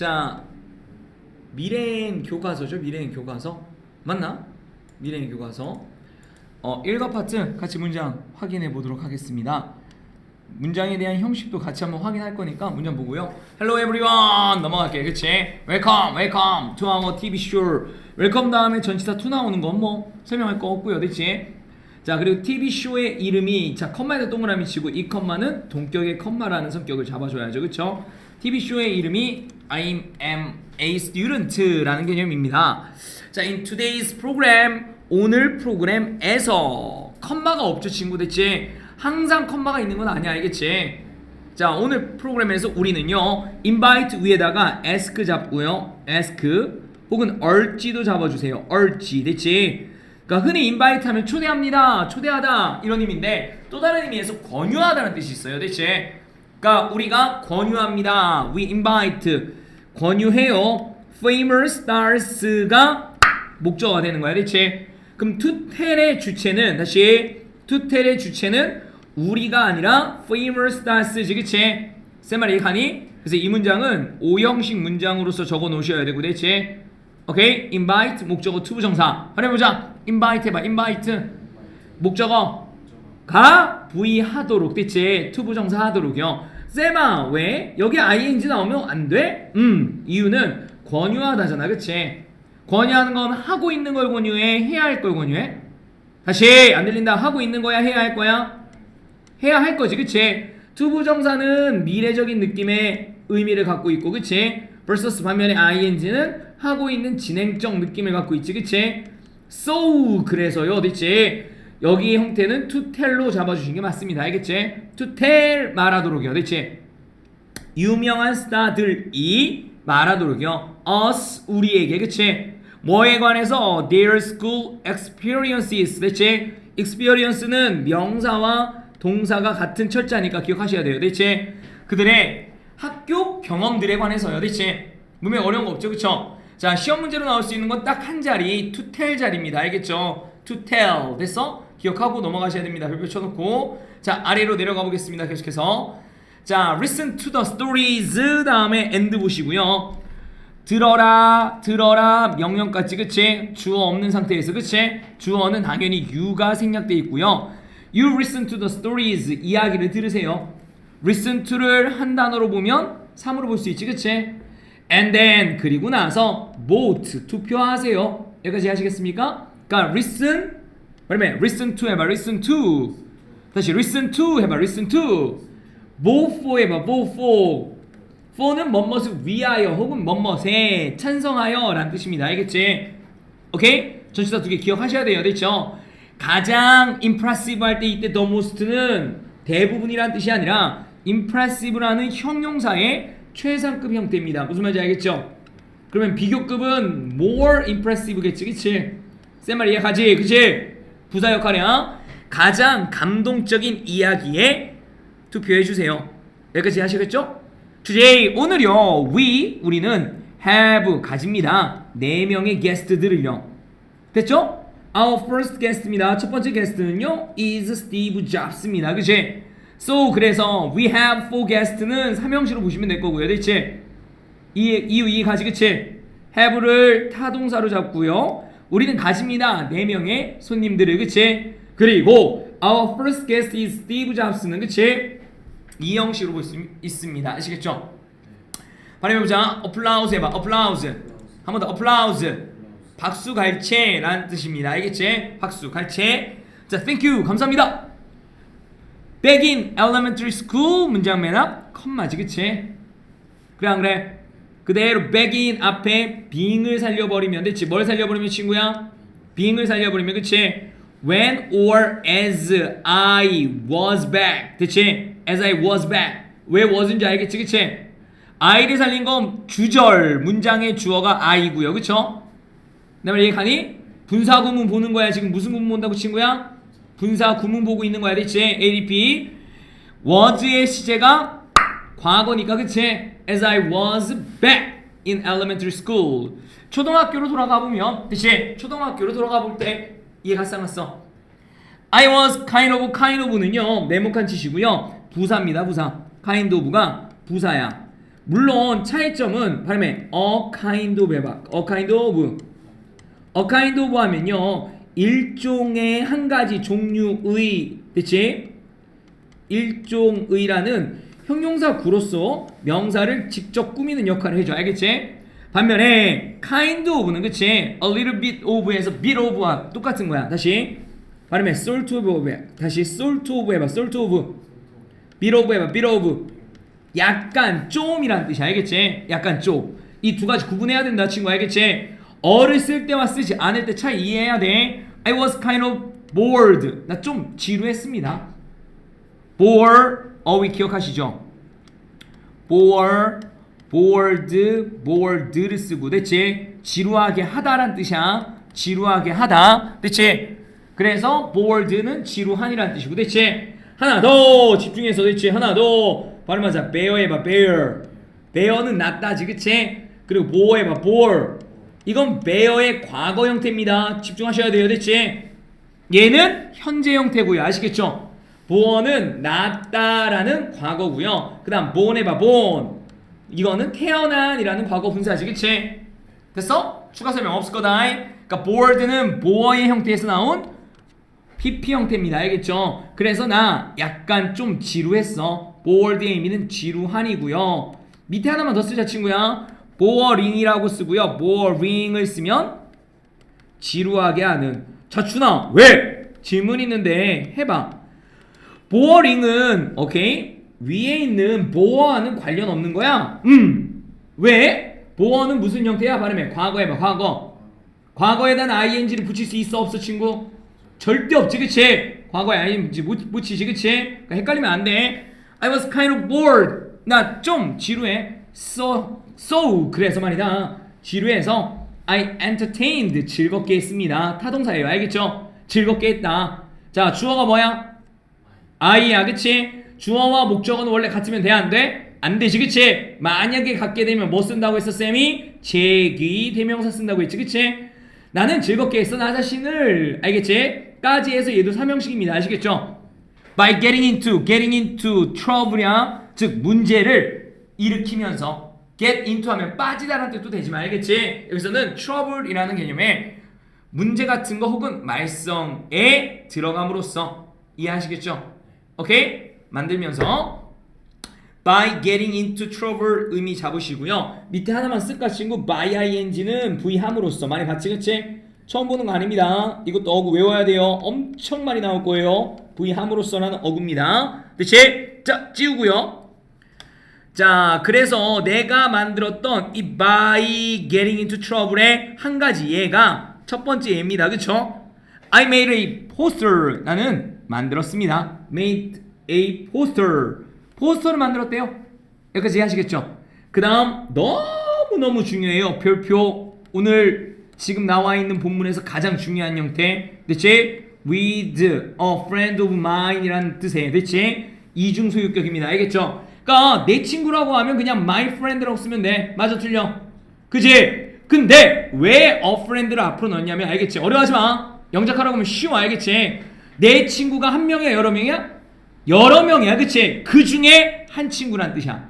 자 미래행 교과서죠. 미래행 교과서 맞나? 미래행 교과서 어 1과 파트 같이 문장 확인해 보도록 하겠습니다. 문장에 대한 형식도 같이 한번 확인할 거니까 문장 보고요. Hello everyone 넘어갈게. 그치? Welcome, welcome to our TV show. 웰컴 다음에 전치사 to 나오는 건 뭐 설명할 거 없고요. 됐지? 자 그리고 TV 쇼의 이름이 자 컴마에다 동그라미 치고 이 컴마는 동격의 컴마라는 성격을 잡아줘야죠. 그쵸? TV 쇼의 이름이 I am a student라는 개념입니다. 자, in today's program 오늘 프로그램에서 컴마가 없죠, 친구 됐지? 항상 컴마가 있는 건 아니야, 알겠지? 자, 오늘 프로그램에서 우리는요, invite 위에다가 ask 잡고요, ask 혹은 urge도 잡아 주세요, urge 됐지? 그러니까 흔히 invite 하면 초대합니다, 초대하다 이런 의미인데 또 다른 의미에서 권유하다는 뜻이 있어요, 됐지? 그러니까 우리가 권유합니다, we invite 권유해요, famous stars가 목적어가 되는 거야, 됐지? 그럼 투텔의 주체는 다시 투텔의 주체는 우리가 아니라 famous stars지, 그치? 쌤말 이해가니? 그래서 이 문장은 오형식 문장으로서 적어 놓으셔야 되고, 됐지? 오케이? invite 목적어 투부정사. 해보자. invite 해봐. invite 목적어 가 V 하도록 됐지? 투부정사 하도록요. 쌤아 왜 여기 ing 나오면 안 돼? 음 이유는 권유하다잖아, 그치? 권유하는 건 하고 있는 걸 권유해, 해야 할 걸 권유해? 다시 안 들린다. 하고 있는 거야, 해야 할 거야? 해야 할 거지, 그치? 투부정사는 미래적인 느낌의 의미를 갖고 있고, 그치? versus 반면에 ing는 하고 있는 진행적 느낌을 갖고 있지, 그치? so 그래서요, 됐지? 여기 형태는 to tell로 잡아주신 게 맞습니다, 알겠지? to tell 말하도록이요, 됐지? 유명한 스타들이 말하도록이요. us 우리에게 그치? 뭐에 관해서 their school experiences 그치? experience는 명사와 동사가 같은 철자니까 기억하셔야 돼요. 그치? 그들의 학교 경험들에 관해서요. 그치? 분명 어려운 거 없죠. 그쵸? 자 시험 문제로 나올 수 있는 건 딱 한 자리 to tell 자리입니다. 알겠죠? to tell 됐어? 기억하고 넘어가셔야 됩니다. 별표 쳐놓고 자 아래로 내려가 보겠습니다. 계속해서 자, listen to the stories 다음에 end 보시고요. 들어라, 들어라 명령까지 그치? 주어 없는 상태에서 그치? 주어는 당연히 you가 생략돼 있고요. You listen to the stories 이야기를 들으세요. listen to를 한 단어로 보면 3으로 볼 수 있지 그치? and then 그리고 나서 vote 투표하세요. 여기까지 하시겠습니까? 그러니까 listen 그러면 listen to 해봐 listen to 다시 listen to 해봐 listen to vote for 해봐 vote for for는 뭐뭇을 위하여 혹은 뭐뭇에 찬성하여 라는 뜻입니다 알겠지? 오케이? 전치사 두 개 기억하셔야 돼요 됐죠? 가장 impressive 할 때 이때 the most는 대부분이란 뜻이 아니라 impressive라는 형용사의 최상급 형태입니다 무슨 말인지 알겠죠? 그러면 비교급은 more impressive겠지 그치? 쌤말 이해가지 그치? 부사 역할이야 가장 감동적인 이야기에 투표해 주세요. 여기까지 하시겠죠? Today 오늘요 we 우리는 have 가집니다. 네 명의 게스트들을요. 됐죠? Our first guest입니다. 첫 번째 게스트는요 is Steve Jobs입니다. 그치? So 그래서 we have four guest는 삼형식으로 보시면 될 거고요. 됐지? 이 이유 이 가지 그치? have를 타동사로 잡고요. 우리는 가집니다. 네 명의 손님들을 그치? 그리고 our first guest is Steve Jobs는 그치? 이 형식으로 볼 수 있습니다. 아시겠죠? 발음해보자. applause 해봐. applause. 한 번 더 applause. 박수 갈채라는 뜻입니다. 알겠지? 박수 갈채. 자, thank you. 감사합니다. Back in elementary school 문장 맨 앞 컴마지 그치? 그래 안 그래? 그대로 in 앞에 being을 살려버리면 됐지? 뭘 살려버리면 친구야? being을 살려버리면 그치? When or as I was back 됐지? As I was back 왜 was인지 알겠지 그치? I를 살린 건 주절 문장의 주어가 I고요 그쵸? 내말 이해가니? 분사 구문 보는 거야 지금 무슨 구문 본다고 친구야? 분사 구문 보고 있는 거야 됐지? ADP was의 시제가 과거니까 그치? As I was back in elementary school 초등학교로 돌아가 보면 그치? 초등학교로 돌아가 볼때안 갔어? I was kind of kind of는요 네모칸 치시고요 부사입니다 부사 kind of가 부사야 물론 차이점은 발음에 a kind of 해봐. a kind of. a kind of 하면요. 일종의 한 가지 종류의 그치? 일종의라는 형용사 구로서 명사를 직접 꾸미는 역할을 해줘. 알겠지? 반면에 kind of는 그치? a little bit of에서 bit of와 똑같은 거야. 다시 발음에 sort of 해. 다시 sort of 해봐. sort of. bit of 해봐. bit of. 약간 좀이란 뜻이 알겠지? 약간 좀. 이 두 가지 구분해야 된다 친구 알겠지? 어를 쓸 때와 쓰지 않을 때 차이 이해해야 돼. I was kind of bored. 나 좀 지루했습니다. bore 어휘 기억하시죠? bore, bored, bored를 쓰고 대체 지루하게 하다란 뜻이야. 지루하게 하다. 대체 그래서 bored는 지루한이란 뜻이고 대체 하나 더 집중해서 대체 하나 더 발음하자. bear 해봐. bear. bear는 낫다지 그치? 그리고 bore 해봐. bore. 이건 bear의 과거 형태입니다. 집중하셔야 돼요. 대체 얘는 현재 형태고요. 아시겠죠? Born은 낳다라는 과거고요. 그 다음 born 해봐. born. 이거는 태어난이라는 과거 분사지. 그치? 됐어? 추가 설명 없을 거다. 그러니까 bored는 bore의 형태에서 나온 PP 형태입니다. 알겠죠? 그래서 나 약간 좀 지루했어. bored의 의미는 지루한이고요. 밑에 하나만 더 쓰자 친구야. boring이라고 쓰고요. boring을 쓰면 지루하게 하는. 자, 준아, 왜? 질문 있는데 해봐. Boring은 오케이 위에 있는 bore와는 관련 없는 거야. 음, 왜? bore는 무슨 형태야? 발음해. 과거 해봐. 과거. 과거에다 ing를 붙일 수 있어 없어 친구? 절대 없지 그치? 과거에 ing 못 붙이지 그치? 그러니까 헷갈리면 안 돼. I was kind of bored. 나 좀 지루해. So so 그래서 말이다. 지루해서 I entertained 즐겁게 했습니다. 타동사예요. 알겠죠? 즐겁게 했다. 자 주어가 뭐야? I야 그치? 주어와 목적어는 원래 같으면 돼 안 돼? 안 되지 그치? 만약에 갖게 되면 뭐 쓴다고 했어 쌤이? 제기 대명사 쓴다고 했지 그치? 나는 즐겁게 했어 나 자신을 알겠지? 까지 해서 얘도 삼형식입니다 아시겠죠? by getting into, getting into trouble이야 즉 문제를 일으키면서 get into 하면 빠지다라는 뜻도 되지만 알겠지? 여기서는 trouble이라는 개념에 문제 같은 거 혹은 말썽에 들어감으로써 이해하시겠죠? 오케이? 만들면서 by getting into trouble 의미 잡으시고요. 밑에 하나만 쓸까 친구 by ing는 v 함으로써 많이 봤지 그치? 처음 보는 거 아닙니다. 이것도 어구 외워야 돼요. 엄청 많이 나올 거예요. v 함으로써라는 어구입니다. 그치? 자 지우고요. 자 그래서 내가 만들었던 이 by getting into trouble의 한 가지 예가 첫 번째 예입니다. 그쵸? I made a poster 나는 만들었습니다. made a poster 포스터를 만들었대요. 여기까지 이해하시겠죠? 그 다음 너무너무 중요해요. 별표 오늘 지금 나와 있는 본문에서 가장 중요한 형태 대체 with a friend of mine 이라는 뜻의 대체 이중소유격입니다. 알겠죠? 그러니까 내 친구라고 하면 그냥 my friend라고 쓰면 돼. 맞아 틀려? 그지? 근데 왜 a friend를 앞으로 넣냐면 알겠지? 어려워하지 마. 영작하라고 하면 쉬워 알겠지? 내 친구가 한 명이야 여러 명이야? 여러 명이야 그치? 그 중에 한 친구란 뜻이야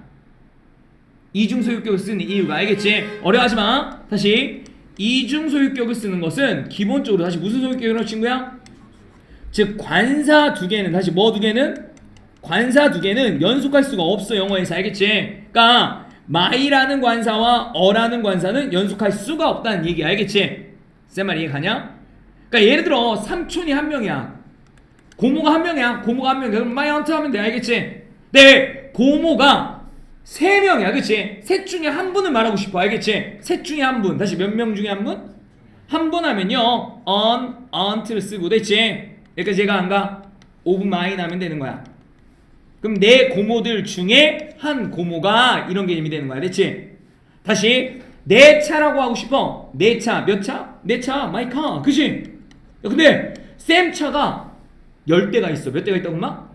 이중소유격을 쓰는 이유가 알겠지? 어려워하지 마 다시 이중소유격을 쓰는 것은 기본적으로 다시 무슨 소유격이라고 친구야? 즉 관사 두 개는 다시 뭐 두 개는? 관사 두 개는 연속할 수가 없어 영어에서 알겠지? 그러니까 my라는 관사와 어라는 관사는 연속할 수가 없다는 얘기 알겠지? 쌤말 이해 가냐? 그러니까 예를 들어 삼촌이 한 명이야 고모가 한 명이야. 고모가 한 명이야. 그럼 마이 헌트 하면 돼. 알겠지? 네. 고모가 세 명이야. 그치? 셋 중에 한 분을 말하고 싶어. 알겠지? 셋 중에 한 분. 다시 몇 명 중에 한 분? 한 분 하면요. on, aunt를 쓰고. 됐지? 여기까지 제가 안 가? 5분 마인 하면 되는 거야. 그럼 내 고모들 중에 한 고모가 이런 개념이 되는 거야. 됐지? 다시 내 차라고 하고 싶어. 내 차. 몇 차? 내 차. 마이 카. 그치? 야, 근데 쌤 차가 열 대가 있어. 몇 대가 있다고 막?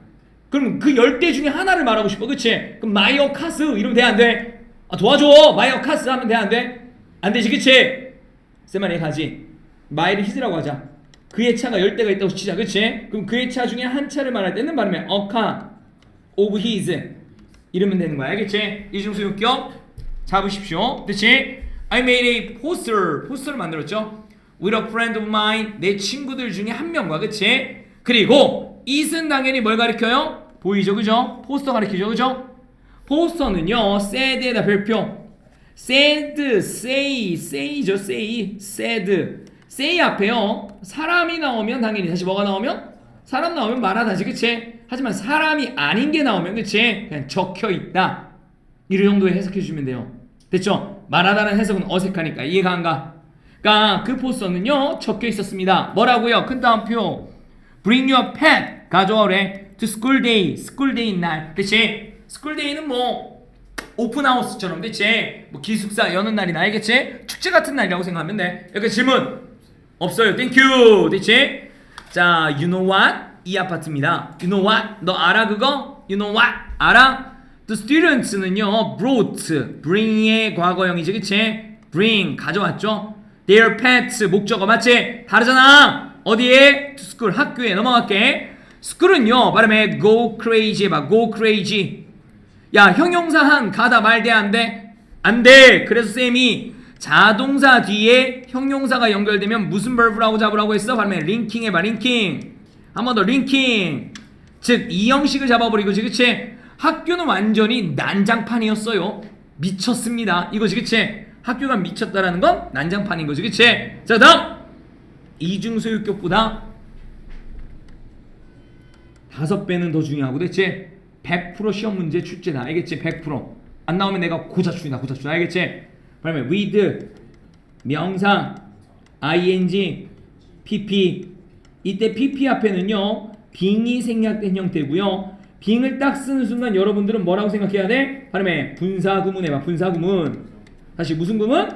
그럼 그열대 중에 하나를 말하고 싶어. 그치? 그럼 마이어 카스 이러면 돼, 안 돼? 아, 도와줘. 마이어 카스 하면 돼, 안 돼? 안 되지, 그치? 쌤만이 가지. 마이를 히즈라고 하자. 그의 차가 열 대가 있다고 치자. 그치? 그럼 그의 차 중에 한 차를 말할 때는 말하면 car of his 이러면 되는 거야 알겠지? 이중소유격 잡으십시오 그치? I made a poster 포스터를 만들었죠 with a friend of mine 내 친구들 중에 한 명과 그치? 그리고 it은 당연히 뭘 가리켜요? 보이죠 그죠? 포스터 가리키죠 그죠? 포스터는요 sad에다 별표 sad, say, say죠 say, sad say 앞에요 사람이 나오면 당연히 다시 뭐가 나오면? 사람 나오면 말하다지 그치? 하지만 사람이 아닌 게 나오면 그치? 그냥 적혀있다 이런 정도에 해석해 주시면 돼요 됐죠? 말하다는 해석은 어색하니까 이해가 안 가? 그러니까 그 포스터는요 적혀 있었습니다 뭐라고요? 큰 따옴표 Bring your pet 가져오래 to school day school day 날 그치? school day는 뭐 오픈하우스처럼 그치? 뭐 기숙사 여는 날이나 알겠지? 축제 같은 날이라고 생각하면 돼 여기 질문 없어요 땡큐 됐지? 자 you know what? 이 아파트입니다 you know what? 너 알아 그거? you know what? 알아? The students는요 brought bring의 과거형이지 그치? bring 가져왔죠 their pets 목적어 맞지? 다르잖아. 어디에? to school 학교에 넘어갈게. School은요 발음에 go crazy 봐 go crazy. 야 형용사 한 가다 말대 안 돼? 안 돼. 그래서 쌤이 자동사 뒤에 형용사가 연결되면 무슨 verb라고 잡으라고 했어? 발음에 링킹 해봐 링킹 한 번 더 링킹 즉 이 형식을 잡아버리고지 그치? 학교는 완전히 난장판이었어요. 미쳤습니다. 이거지 그치 학교가 미쳤다라는 건 난장판인 거지 그치? 자 다음! 이중소유격보다 다섯 배는 더 중요하고 대체 100% 시험 문제 출제다. 알겠지? 100%안 나오면 내가 고자출이다 고자출. 알겠지? 그러면 with 명사 ing pp. 이때 pp 앞에는요 빙이 생략된 형태고요. 빙을 딱 쓰는 순간 여러분들은 뭐라고 생각해야 돼? 발음에 분사구문 해봐 분사구문 다시 무슨 구문?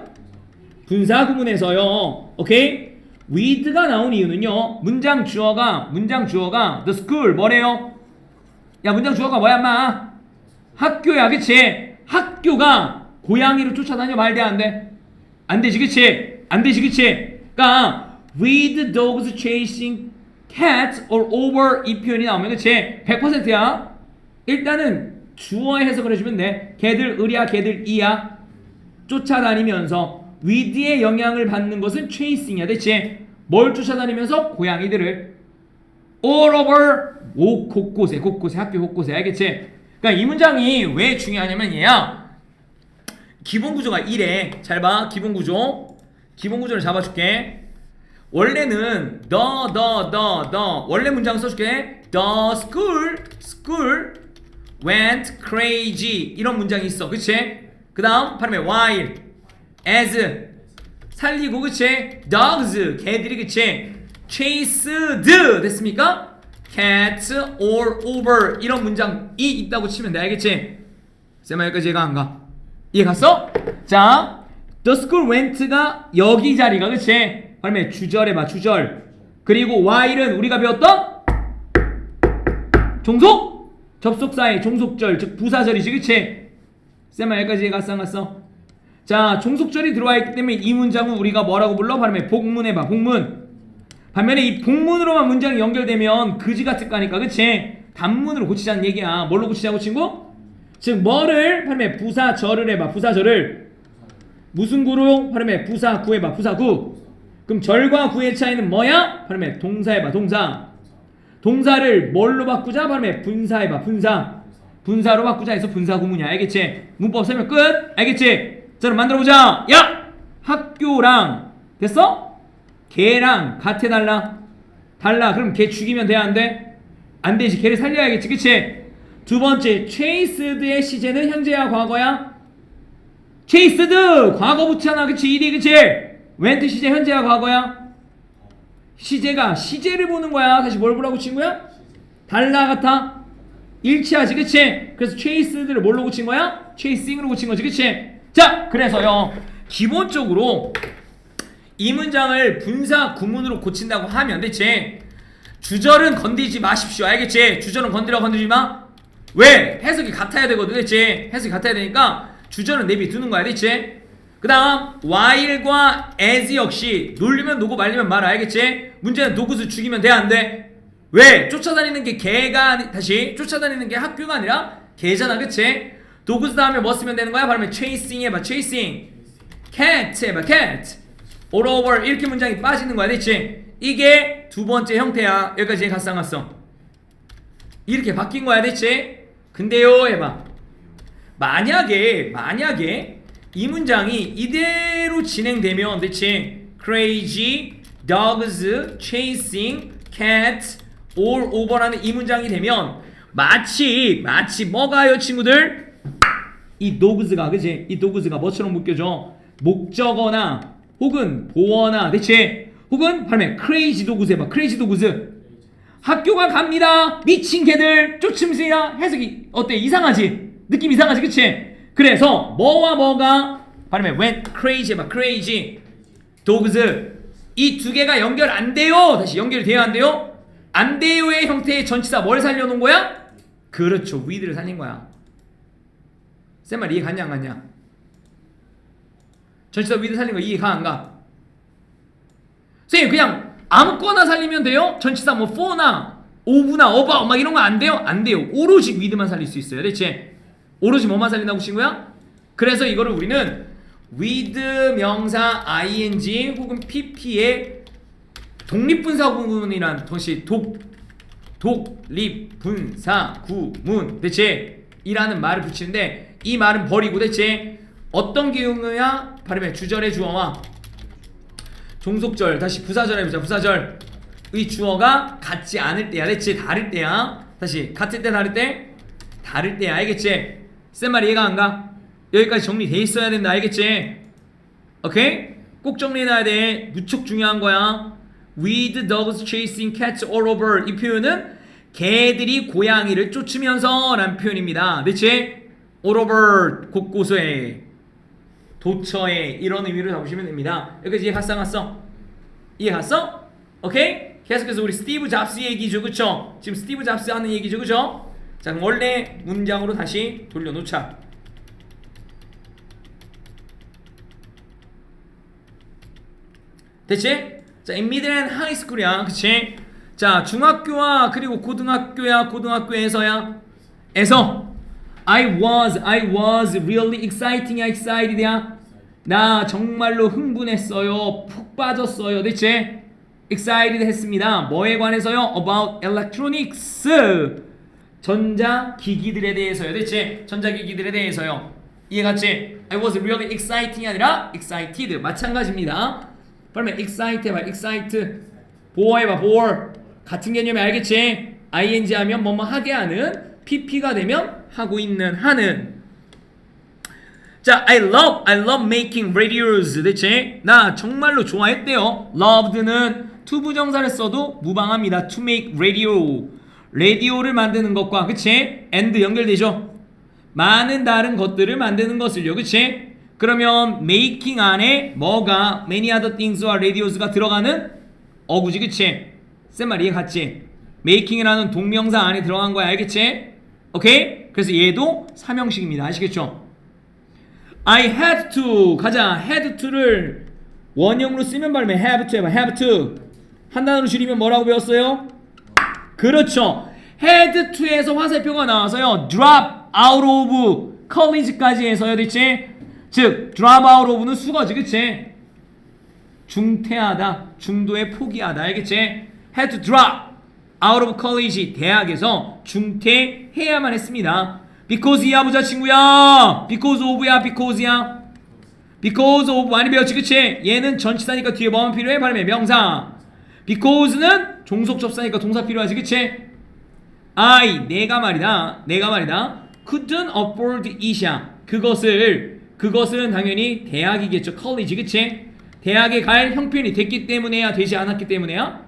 분사 구문에서요. 오케이? with가 나온 이유는요. 문장 주어가 문장 주어가 the school 뭐래요? 야 문장 주어가 뭐야 인마? 학교야 그치? 학교가 고양이를 쫓아다녀 말돼 안돼? 안 되지 그치? 안 되지 그치? 그니까 with dogs chasing cats all over 이 표현이 나오면 그치? 100%야. 일단은 주어의 해석을 해주면 돼. 걔들 을이야 걔들 이야 쫓아다니면서 with의 영향을 받는 것은 chasing이야. 대체 뭘 쫓아다니면서? 고양이들을. All over 오 곳곳에 곳곳에 학교 곳곳에. 알겠지? 그러니까 이 문장이 왜 중요하냐면 얘야. 기본 구조가 이래. 잘 봐. 기본 구조. 기본 구조를 잡아 줄게. 원래는 the the 원래 문장 써 줄게. the school school went crazy. 이런 문장이 있어. 그치? 그 다음 발음에 while as 살리고 그치? dogs 개들이 그치? chased 됐습니까? cat all over 이런 문장이 있다고 치면 돼 알겠지? 쌤아 여기까지 이해가 안 가? 이해 갔어? 자 the school went가 여기 자리가 그치? 발음에 주절에 봐 주절 그리고 while은 우리가 배웠던 종속 접속사의 종속절 즉 부사절이지 그치? 쌤아 여기까지 갔어 안 갔어? 자 종속절이 들어와 있기 때문에 이 문장은 우리가 뭐라고 불러? 발음에 복문해 봐 복문 반면에 이 복문으로만 문장이 연결되면 그지 같을 거니까 그치? 단문으로 고치자는 얘기야 뭘로 고치자고 친구? 즉 뭐를 발음에 부사절을 해봐 부사절을 무슨 구로? 발음에 부사구 해봐 부사구 그럼 절과 구의 차이는 뭐야? 발음에 동사 해봐 동사 동사를 뭘로 바꾸자? 발음에 분사 해봐 분사 분사로 바꾸자 해서 분사 구문이야 알겠지? 문법 설명 끝 알겠지? 자 그럼 만들어 보자 야! 학교랑 됐어? 걔랑 같아 달라? 달라. 그럼 걔 죽이면 돼? 안 돼? 안 되지. 걔를 살려야겠지. 그치? 두 번째, chased의 시제는 현재야? 과거야? chased! 과거 붙잖아. 그치? 이리 그치? went 시제 현재야? 과거야? 시제가 시제를 보는 거야. 다시 뭘 보라고 친 거야? 달라 같아? 일치하지. 그치? 그래서 chased를 뭘로 고친 거야? chasing으로 고친 거지. 그치? 자, 그래서요. 기본적으로 이 문장을 분사 구문으로 고친다고 하면 대체 주절은 건드리지 마십시오 알겠지? 주절은 건드려 건드리지 마 왜? 해석이 같아야 되거든 대체 해석이 같아야 되니까 주절은 내비두는 거야 대체 그 다음 while과 as 역시 놀리면 노고 말리면 말 알겠지? 문제는 노굿을 죽이면 돼 안 돼? 왜? 쫓아다니는 게 개가 다시 쫓아다니는 게 학교가 아니라 개잖아 그치? 도그즈 다음에 뭐 쓰면 되는 거야? 발음에 chasing 해봐 chasing cat 해봐 cat all over 이렇게 문장이 빠지는 거야 됐지? 이게 두 번째 형태야 여기까지 안 갔어? 이렇게 바뀐 거야 됐지? 근데요 해봐 만약에 만약에 이 문장이 이대로 진행되면 대체 crazy dogs chasing cat all over라는 이 문장이 되면 마치 마치 뭐가요 친구들 이 dogs가 그지 이 dogs가 뭐처럼 묶여져 목적어나 혹은 보어나 대체 혹은 발음에 crazy dogs 해봐 crazy dogs 학교가 갑니다. 미친 개들 쫓음새야 해석이 어때 이상하지? 느낌 이상하지 그치? 그래서 뭐와 뭐가 발음에 went crazy 막 crazy dogs 이 두 개가 연결 안 돼요. 다시 연결이 돼요 안 돼요? 안 돼요의 형태의 전치사 뭘 살려놓은 거야? 그렇죠 with를 살린 거야. 쌤말 이해 갔냐 안 갔냐? 전치사 with 살린 거 이해 가 안 가? 선생님 그냥 아무거나 살리면 돼요? 전치사 뭐 for나 of나 about 막 이런 거 안 돼요? 안 돼요. 오로지 with만 살릴 수 있어요. 대체 오로지 뭐만 살린다고 친구야? 그래서 이거를 우리는 with 명사 ing 혹은 pp의 독립분사 구문이란 것이 독 독립분사 구문. 대체 이라는 말을 붙이는데 이 말은 버리고 대체 어떤 기용이야? 발음에 주절의 주어와 종속절 다시 부사절 해보자 부사절. 의 주어가 같지 않을 때야. 대체 다를 때야. 다시 같을 때 다를 때 다를 때야. 알겠지? 쌤말 이해가 안 가? 여기까지 정리돼 있어야 된다. 알겠지? 오케이? 꼭 정리해놔야 돼. 무척 중요한 거야 with dogs chasing cats all over 이 표현은 개들이 고양이를 쫓으면서 라는 표현입니다 대체 all over 곳곳에 도처에 이런 의미로 잡으시면 됩니다. 여기까지 이해 갔어 안 갔어? 이해 갔어? 오케이? 계속해서 우리 스티브 잡스 얘기죠 그쵸? 지금 스티브 잡스 하는 얘기죠 그쵸? 자 원래 문장으로 다시 돌려놓자 됐지? 자앤 하이스쿨이야 그치? 자 중학교와 그리고 고등학교야 고등학교에서야 에서 I was, I was really exciting, excited야. 나 정말로 흥분했어요. 푹 빠졌어요. 대체 excited 했습니다. 뭐에 관해서요? About electronics. 전자 기기들에 대해서요. 대체 전자 기기들에 대해서요. 이해갔지? I was really exciting이 아니라 excited. 마찬가지입니다. 그러면 excite 해봐. excite. 보어 해봐. bore. 같은 개념이 알겠지? ing 하면 뭐뭐 하게 하는 pp가 되면 하고 있는 하는 자, I love, I love making radios. 대체 나 정말로 좋아했대요. loved는 투부정사를 써도 무방합니다. To make radio. 라디오를 만드는 것과 그치? and 연결되죠. 많은 다른 것들을 만드는 것을요. 그치? 그러면 making 안에 뭐가 many other things와 radios가 들어가는 어구지. 그치? 쌤말 이해 갔지? making이라는 동명사 안에 들어간 거야. 알겠지? 오케이? 그래서 얘도 삼형식입니다. 아시겠죠? I had to 가자. had to를 원형으로 쓰면 발음해 have to 해봐. have to 한 단어로 줄이면 뭐라고 배웠어요? 그렇죠. had to에서 화살표가 나와서요. drop out of college까지 해서요. 됐지? 즉 out of는 수거지. 그치? 중퇴하다. 중도에 포기하다. 알겠지? had to drop out of college 대학에서 중퇴해야만 했습니다. because야 보자 친구야. because of야 because야. because of 많이 배웠지 그치? 얘는 전치사니까 뒤에 뭐만 필요해? 발음해 명사. because는 종속 접사니까 동사 필요하지 그치? I 내가 말이다. 내가 말이다. couldn't afford it이야. 그것을 그것은 당연히 대학이겠죠. college 그치? 대학에 갈 형편이 됐기 때문에야 되지 않았기 때문에야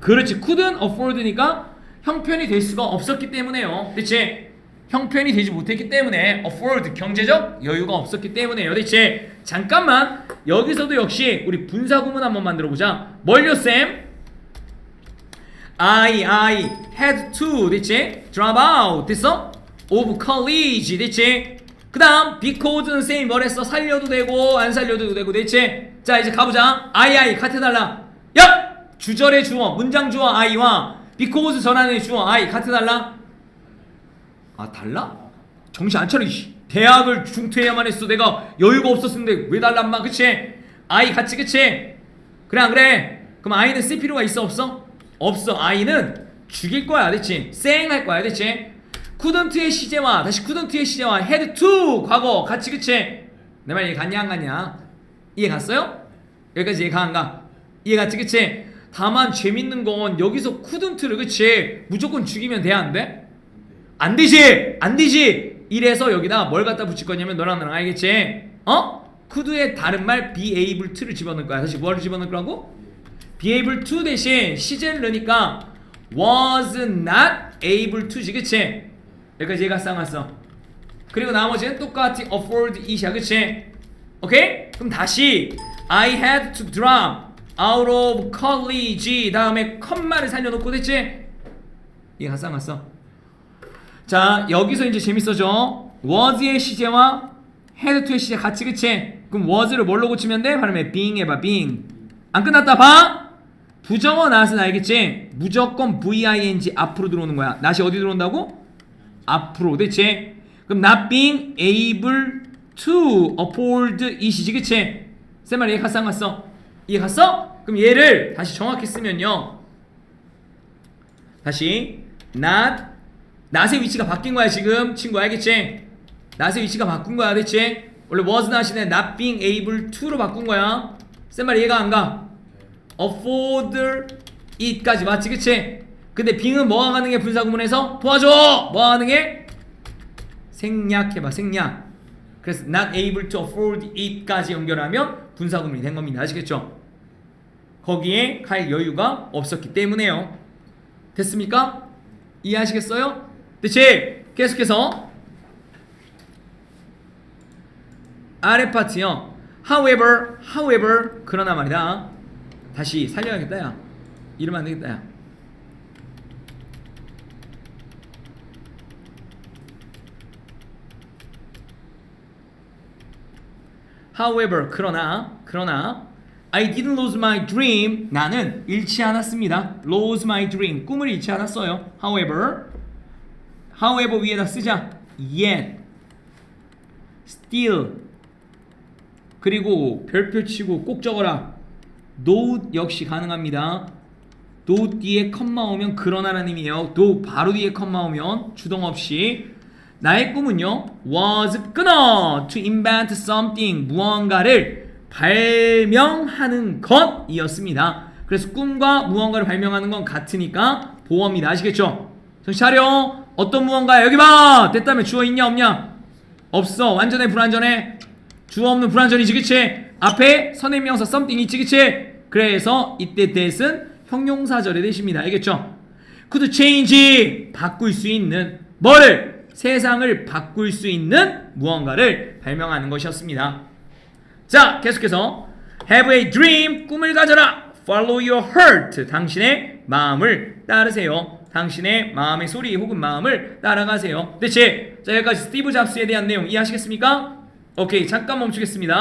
그렇지. couldn't afford니까 형편이 될 수가 없었기 때문에요. 그치? 형편이 되지 못했기 때문에 afford 경제적 여유가 없었기 때문에요. 그치? 잠깐만. 여기서도 역시 우리 분사 구문 한번 만들어 보자. 뭘요 쌤? I I had to 됐지 drop out. 됐어? of college 됐지 그 다음 because는 쌤이 뭘 했어 살려도 되고 안 살려도 되고 됐지 자 이제 가보자 I 같아달라 야 주절의 주어 문장 주어 I와 because 전환의 주어 I 같아달라 아 달라? 정신 안 차려 이씨. 대학을 중퇴해야만 했어 내가 여유가 없었는데 왜 달라 인마 그치? 아이 같이 그치? 그래 안 그래? 그럼 아이는 쓸 필요가 있어 없어? 없어 아이는 죽일 거야 됐지? 쌩 할 거야 됐지? Couldn't의 시제와 다시 couldn't의 시제와 had to 과거 같이 그치? 내 말 이해 갔냐 안 갔냐? 이해 갔어요? 여기까지 이해가 안 가? 이해 갔지 그치? 다만 재밌는 건 여기서 couldn't를 그치? 무조건 죽이면 돼안 돼? 안 되지! 안 되지! 이래서 여기다 뭘 갖다 붙일 거냐면 너랑 나랑 알겠지? 어? could의 다른 말 be able to를 집어넣을 거야 다시 뭐를 집어넣을 거라고? be able to 대신 시제를 넣으니까 was not able to지 그치? 여기까지 얘가 쌍왔어 그리고 나머지는 똑같이 afford it이야 그치? 오케이? 그럼 다시 I had to drop out of college 다음에 컴마를 살려놓고 됐지? 얘가 쌍왔어 자 여기서 이제 재밌어져 was의 시제와 had to의 시제 같이 그치? 그럼 was를 뭘로 고치면 돼? 발음에 being 해봐 being 안 끝났다 봐 부정어 낫은 알겠지? 무조건 VING 앞으로 들어오는 거야 낫이 어디 들어온다고? 앞으로 됐지? 그럼 not being able to afford it이지 그치? 쌤말 이해 갔어 안 갔어? 이해 갔어? 그럼 얘를 다시 정확히 쓰면요 다시 not not의 위치가 바뀐 거야 지금 친구 알겠지? not의 위치가 바꾼 거야 됐지? 원래 was not인데 not being able to로 바꾼 거야 쌤말 이해가 안 가? afford it까지 맞지 그치? 근데 being은 뭐가 가능해 분사구문에서? 도와줘! 뭐가 가능해? 생략해봐 생략 그래서 not able to afford it까지 연결하면 분사구문이 된 겁니다 아시겠죠? 거기에 갈 여유가 없었기 때문에요 됐습니까? 이해하시겠어요? 그치? 계속해서 아래 파트요 however however 그러나 말이다 다시 살려야겠다 야 이러면 안 되겠다 야 However, 그러나, 그러나, I didn't lose my dream. 나는 잃지 않았습니다. lose my dream. 꿈을 잃지 않았어요. However, however 위에다 쓰자. yet, still. 그리고 별표 치고 꼭 적어라. though 역시 가능합니다. though 뒤에 컴마 오면 그러나라는 의미예요. though 바로 뒤에 컴마 오면 주동 없이 나의 꿈은요 was 끊어 to invent something 무언가를 발명하는 것이었습니다. 그래서 꿈과 무언가를 발명하는 건 같으니까 보어입니다. 아시겠죠? 정신 차려. 어떤 무언가야? 여기 봐. 됐다면 주어 있냐 없냐? 없어. 완전해 불완전해? 주어 없는 불완전이지 그치? 앞에 선행명사 something 있지 그치? 그래서 이때 that은 형용사절의 대십니다. 알겠죠? could change 바꿀 수 있는 뭐를? 세상을 바꿀 수 있는 무언가를 발명하는 것이었습니다. 자, 계속해서 have a dream 꿈을 가져라. follow your heart 당신의 마음을 따르세요. 당신의 마음의 소리 혹은 마음을 따라가세요. 대체 자 여기까지 스티브 잡스에 대한 내용 이해하시겠습니까? 오케이 잠깐 멈추겠습니다.